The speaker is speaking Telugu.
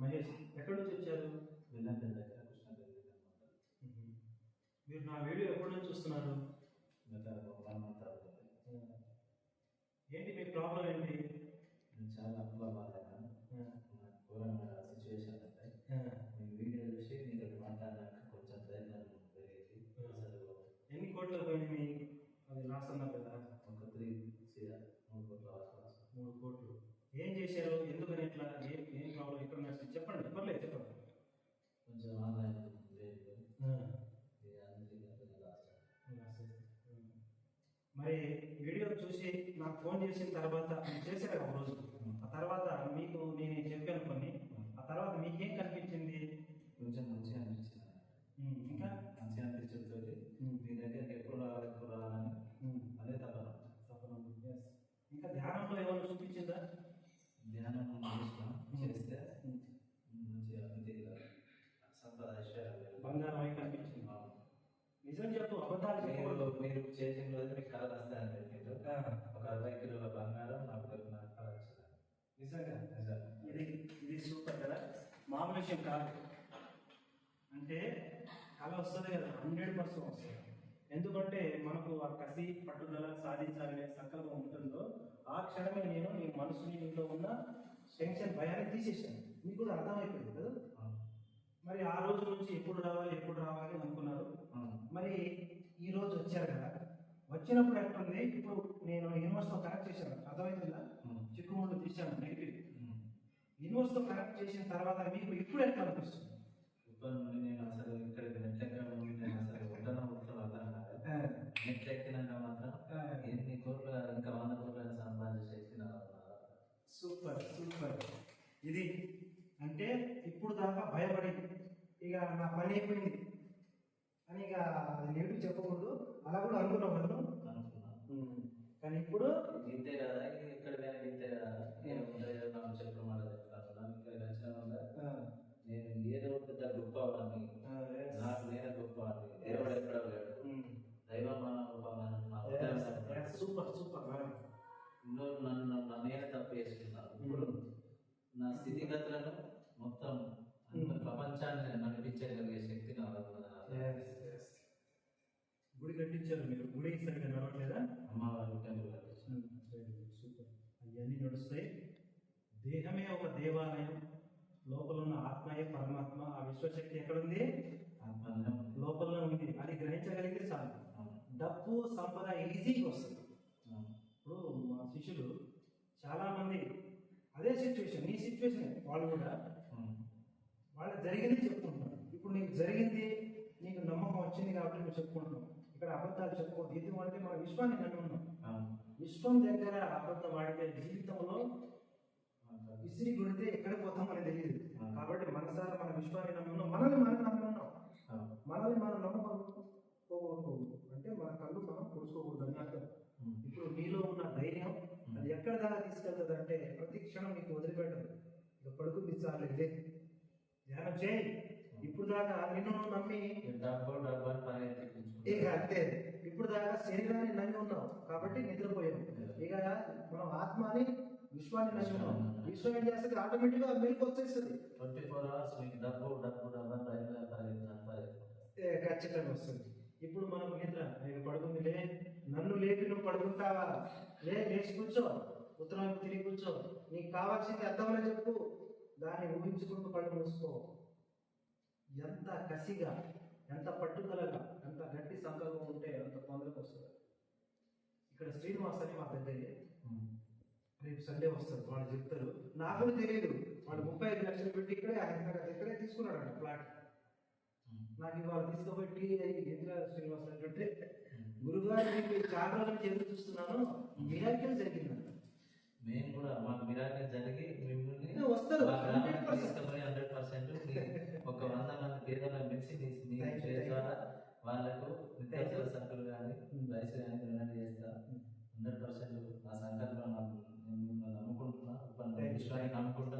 మహేష్ ఎక్కడి నుంచి వచ్చారు? వెళ్ళండి దగ్గర కృష్ణగిరి దగ్గర ఉంటారు. మీరు నా వీడియో ఎప్పటి నుంచి చూస్తున్నారు? గత ఒక వన్ మంత్ అవుతుంది ఏంటి మీ ప్రాబ్లం ఏంటి? నేను చాలా అప్పుగా బాధపడ్డాను. నాకు ఘోరంగా సిచ్యువేషన్ ఉంటాయి మీ వీడియో చూసి నీతో మాట్లాడడానికి కొంచెం ధైర్యం పెరిగింది అసలు ఎన్ని కోట్లు పోయింది మీ? అది లాస్ అన్నారు కదా. ఒక త్రీ మూడు కోట్ల మూడు కోట్లు. ఏం చేశారు? ఎందుకని ఎట్లా? ఏం ఏం ప్రాబ్లం ఎక్కడ నచ్చింది చెప్పండి. పర్లేదు చెప్పండి. కొంచెం ఆన్లైన్ లేదు. ఆ, ఇది అన్ని కొంచెం లాస్ట్ లాస్. మరి వీడియో చూసి నాకు ఫోన్ చేసిన తర్వాత చేశారు ఒక రోజు? ఆ తర్వాత మీకు నేను చెప్పాను కొన్ని ఆ తర్వాత మీకేం కనిపించింది కొంచెం మంచిగా అనిపించింది ఉమ్, ఇంకా మంచిగా అనిపించడంతో ఉమ్. మీ దగ్గరికి ఎప్పుడు రావాలి ఎప్పుడు రావాలని ఉమ్, అదే తప్పన తప్పకుండా. Yes. ఇంకా ధ్యానంలో ఏమైనా చూపించిందా ధ్యానం చేసినాం చేస్తే ఉమ్. మంచిగా ఇంటికి సంపద ఐశ్వర్యాలు బంగారం అయి కనిపించింది. నిజం చెప్పు అబద్ధాలు మీరు మీరు చేసిన రోజు మీకు కళ చెప్పిండ్రు ఆ, ఒక అరవై కిలోల బంగారం నాకు దొరికిన కళ వచ్చింది. నిజంగా? నిజంగా. ఇది ఇది సూపర్ కదా? మామూలు విషయం కాదు. అంటే కళ వస్తుంది కదా హండ్రెడ్ పర్సెంట్ వస్తుంది. ఎందుకంటే మనకు ఆ కసి పట్టుదల సాధించాలనే సంకల్పం ఉంటుందో ఆ క్షణమే నేను నీ మనసుని నీలో ఉన్న టెన్షన్ భయాన్ని తీసేసాను మీకు కూడా అర్థమైపోయింది కదా. మరి ఆ రోజు నుంచి ఎప్పుడు రావాలి ఎప్పుడు రావాలి అనుకున్నారు. మరి ఈ రోజు వచ్చారు కదా. వచ్చినప్పుడు ఎట్లుంది? ఇప్పుడు నేను యూనివర్స్తో కనెక్ట్ చేశాను. అర్థమైందా అవును. చిక్కుముళ్ళు తీశాను నెగిటివ్. యూనివర్స్తో కనెక్ట్ చేసిన తర్వాత మీకు ఇప్పుడు ఎట్లా అనిపిస్తుంది? ఇప్పటి నుండి నేను అసలు ఇక్కడికి నెట్ ఎక్కడ నుండి నేను అసలు ఉంటానో ఉంటానో అర్థం కాదు నెట్ ఎక్కినాక మాత్రం ఆ. ఎన్ని కోట్ల ఇంకా వంద కోట్ల సంపాదించే శక్తి నా సూపర్ సూపర్. ఇది అంటే ఇప్పుడు దాకా భయపడి ఇక నా పని అయిపోయింది. అని ఇక అది నెగిటివ్ చెప్పకూడదు. అలా కూడా అనుకున్నాం అనుకున్నాను కానీ ఇప్పుడు ఇంతే కదా ఇక్కడ కానీ ఇంతే కదా. నేను చెప్పడం మాట వల్ల ఆ, నేను ఏదో పెద్ద గొప్ప వాడిని. నాకు నేనే గొప్ప వాడిని దేవుడు ఎక్కడ లేడు. దైవం మన గొప్ప సూపర్ సూపర్ నన్ను నన్ను నేనే తప్పు చేసుకున్నాను ఇప్పుడు నా స్థితిగతులను మొత్తం అంత ప్రపంచాన్ని నడిపించగలిగే శక్తి. గుడి కట్టించారు మీరు. గుడి సరిగ్గా నడవట్లేదా? అమ్మవారు టెంపుల్ కట్టించారు. సూపర్ అవన్నీ నడుస్తాయి. దేహమే ఒక దేవాలయం. లోపల ఉన్న ఆత్మయే పరమాత్మ. ఆ విశ్వశక్తి ఎక్కడుంది. లోపల ఉంది. అది గ్రహించగలిగితే చాలు. డబ్బు సంపద ఈజీగా వస్తుంది. ఇప్పుడు మా శిష్యులు చాలా మంది అదే సిచ్యువేషన్ నీ సిచ్యువేషన్ వాళ్ళు కూడా వాళ్ళకి జరిగింది చెప్పుకుంటున్నారు ఇప్పుడు నీకు జరిగింది నీకు నమ్మకం వచ్చింది కాబట్టి నువ్వు చెప్పుకుంటున్నావు ఇక్కడ అబద్ధాలు చెప్పుకోవద్దు ఎందుకంటే మన విశ్వాన్ని ఉన్నాం అవును. విశ్వం దగ్గర అబద్ధం వాడితే జీవితంలో. విసిరి కొడితే ఎక్కడికి పోతాం మనకి తెలియదు. కాబట్టి మనసారా మన విశ్వాన్ని నమ్మి ఉన్నాం మనల్ని మనం నమ్మి ఉన్నాం అవును. మనల్ని మనం నమ్మకం పోగొట్టుకోకూడదు అంటే మన కళ్ళు మనం పొడుచుకోకూడదు అని అర్థం. ఇప్పుడు నీలో ఉన్న ధైర్యం అది ఎక్కడ దాకా తీసుకెళ్తుంది అంటే ప్రతి క్షణం నీకు వదిలిపెట్టదు ఇక పడుకుంది చాలు ఇదే ధ్యానం చేయి. ఇప్పుడు దాకా నిన్ను నమ్మి డబ్బు డబ్బు అని పని. ఇక అంతే. ఇప్పుడు దాకా శరీరాన్ని నమ్మి ఉన్నావు. కాబట్టి నిద్రపోయావు. ఇక మనం ఆత్మని విశ్వాన్ని నమ్మి ఉన్నాం. విశ్వం ఏం చేస్తుంది? ఆటోమేటిక్గా మెలకు వచ్చేస్తుంది. ట్వంటీ ఫోర్ అవర్స్ మీకు డబ్బు డబ్బు డబ్బు అని పరిగెత్తిన. ఏ, ఖచ్చితంగా వస్తుంది. ఇప్పుడు మనం నిద్ర. నేను పడుకుంది లే. నన్ను లేపి నువ్వు పడుకుంటావా? లే లేచి కూర్చో. ఉత్తరం వైపు తిరిగి కూర్చో. నీకు కావాల్సింది అర్థమని చెప్పు. దాన్ని ఊహించుకుంటూ కళ్ళు మూసుకో. ఎంత కసిగా ఎంత పట్టుదలగా ఎంత గట్టి సంకల్పం ఉంటే అంత తొందరగా వస్తుంది. ఇక్కడ శ్రీనివాస్ అని మా పెద్దయ్య. రేపు సండే వస్తారు వాళ్ళు చెప్తారు. నాకు తెలియదు వాడు ముప్పై ఐదు లక్షలు పెట్టి ఇక్కడే ఆయన ఇక్కడే తీసుకున్నాడు ఫ్లాట్ ఉమ్. నాకు ఇవాళ తీసుకుపోయి టీ ఎందుకు శ్రీనివాస్ అంటే గురుగారు చాలా రోజుల నుంచి ఎదురు చూస్తున్నాను మిరాకిల్ జరిగిందంట. మేము కూడా మాకు మిరాకల్ జరిగి మిమ్మల్ని వస్తారు హండ్రెడ్ పర్సెంట్. ఒక వంద మంది పేదల మిక్సి ద్వారా వాళ్ళకు నిత్యావసర కానీ రైస్ కానీ చేస్తా. హండ్రెడ్ పర్సెంట్ ఆ సంకల్పం నాకు నేను నమ్ముకుంటున్నా.